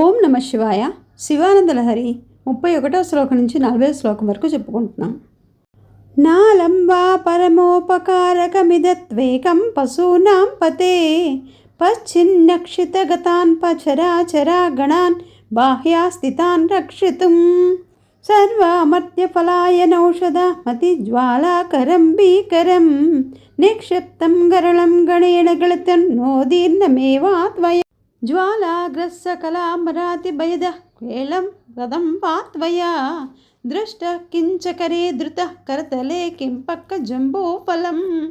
ఓం నమ శివాయ. శివానందలహరి ముప్పై ఒకటో శ్లోకం నుంచి నలభై శ్లోకం వరకు చెప్పుకుంటున్నాం. నాలంబా పరమోపకారకమిదత్వేకం పశూనాం పతే. పశ్చిన్నక్షితగతాన్ పచరాచరా గణాన్ బాహ్యాస్థితాన్ రక్షితుం. సర్వామర్త్యఫలాయనౌషధ మతిజ్వాలాకరం భీకరం. నిక్షిప్తం గరళం గణేణ గళితం నోదీర్ణమేవా नोदीर्णमेवात्वय ज्वालाग्रस्सकलामरातिभयदः क्वेलं गदं पात्वया दृष्टः किञ्चकरे धृतः करतले किं पक्कजम्बूफलं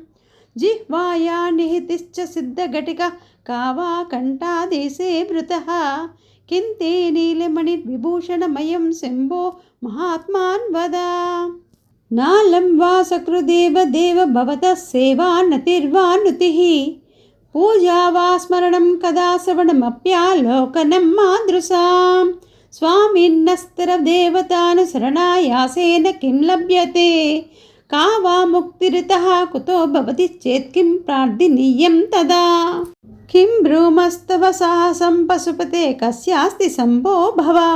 जिह्वाया निहितिश्च सिद्धघटिका का वा कण्ठादेशे भृतः किं ते नीलमणिर्विभूषणमयं शम्भो महात्मान् वद नालं वा सकृदेव देव भवतः सेवानतिर्वानुतिः पूजा वा स्मरणं कदा श्रवणमप्यालोकनं मादृशां स्वामिन्नस्तिरदेवतानुसरणायासेन किं लभ्यते का वा मुक्तिरितः कुतो भवति चेत् किं प्रार्थिनीयं तदा किं ब्रूमस्तव साहसं पशुपते कस्यास्ति सम्भो भवा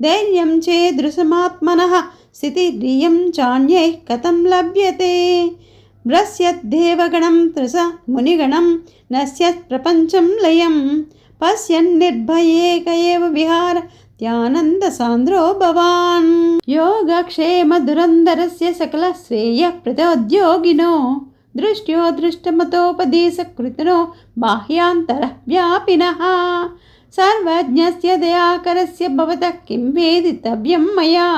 धैर्यं चेदृशमात्मनः स्थितिरियं चान्यैः कथं लभ्यते భ్రస్యద్దేవగణం త్రిస మునిగణం నశ్యత్ ప్రపంచం లయం. పశ్యన్నిర్భయేక ఏవ విహార త్యానంద సాంద్రో భవాన్. యోగక్షేమ దురంధరస్య సకల శ్రేయ ప్రతోద్యోగినో దృష్ట్యో దృష్టమతోపదేశకృతనో బాహ్యాంతర వ్యాపిన. सर्वज्ञस्य दयाकरस्य भवतः किं वेदितव्यं मया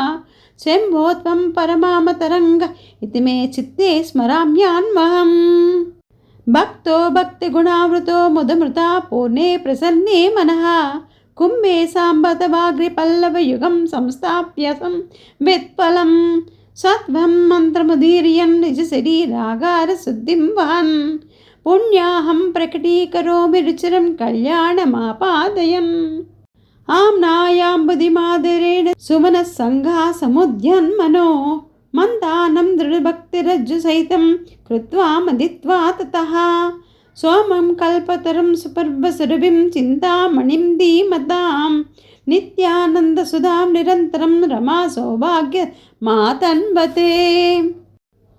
शम्भो त्वं परमामतरङ्ग इति मे चित्ते स्मराम्यान्महम् भक्तो भक्तिगुणावृतो मुदमृता पूर्णे प्रसन्ने मनः कुम्भे साम्बतवाग्रिपल्लवयुगं संस्थाप्य वित्फलम् सत्वं मन्त्रमुदीर्यं निजशरीरागारशुद्धिं वहन् పుణ్యాహం ప్రకటీకరోమి రుచిరం కళ్యాణమాపాదయన్ ఆమ్నాయాంబుదిమాదరేణ సుమన సంఘా సముద్యన్మనో మందానం దృఢభక్తిరజ్జుసైతం కృత్వా మదిత్వా తత. సోమం కల్పతరం సుపర్వసురభిం చింతామణిం ధీమతాం. నిత్యానందసుధాం నిరంతరం రమా సౌభాగ్య మాతన్వతే.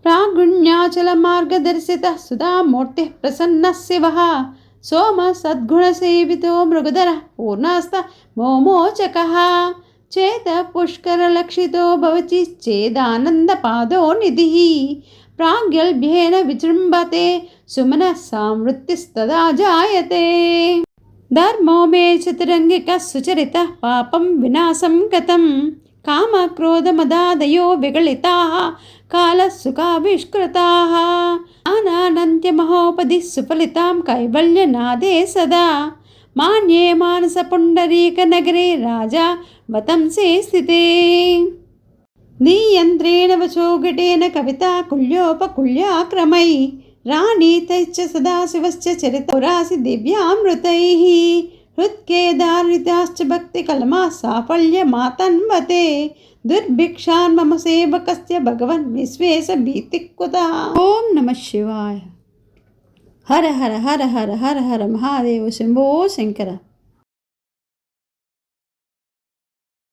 प्रागुण्याचलमार्गदर्शितः सुधामूर्तिः प्रसन्नः शिवः सोमसद्गुणसेवितो मृगधरः पूर्णस्त मोमोचकः चेतः पुष्करलक्षितो भवति चेदानन्दपादो निधिः प्राग्यल्भ्येन विजृम्भते सुमनः सामृत्तिस्तदा जायते धर्मो मे चतुरङ्गिकः सुचरितः पापं विनाशं गतं కామక్రోధమదాదయో విగళితా కాలసుఖావిష్కృతా ఆనానంత్యమహోపది సుఫలితాం కైవల్యనాదే సదా. మాన్యే మానస పుండరీకనగరే రాజా వతంసే స్థితే. నీయంత్రేణ వశోఘటేన కవిత కుల్యోపకుల్యాక్రమై రాణీతైశ్చ సదాశివశ్చ చరితౌరాసి దివ్యామృతైః. हृत्केदारिताश्च भक्तिकलमाः साफल्यमातन्वते दुर्भिक्षान् मम सेवकस्य भगवन् विश्वेश भीतिः कुतः ॐ नमः शिवाय हर हर हर हर हर हर महादेव शम्भो शङ्कर